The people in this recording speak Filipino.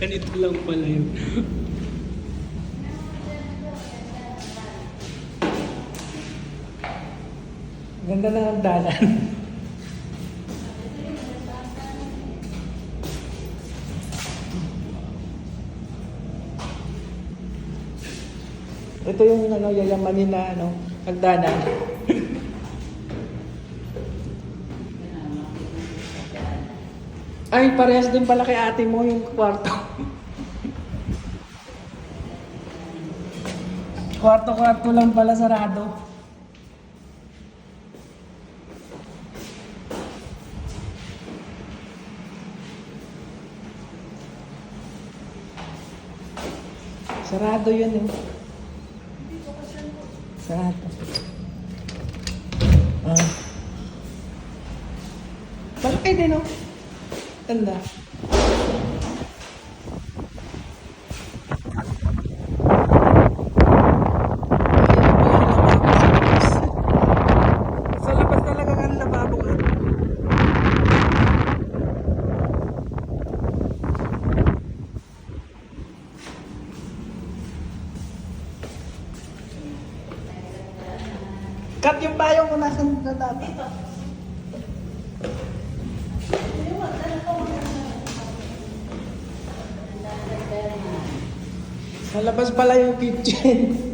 Ganito lang pala yun. Ganda na ang dalan. Ito yung ano, yayamanin na ano, hagdanan. Ay, parehas din pala kay ate mo yung kwarto. Kwarto-kwarto lang pala sarado. Sarado yun eh. Sarado. Ah. Malaki din oh. Lababo nga. Cut yung payong mo nasan na dati. Sa labas pala yung kitchen.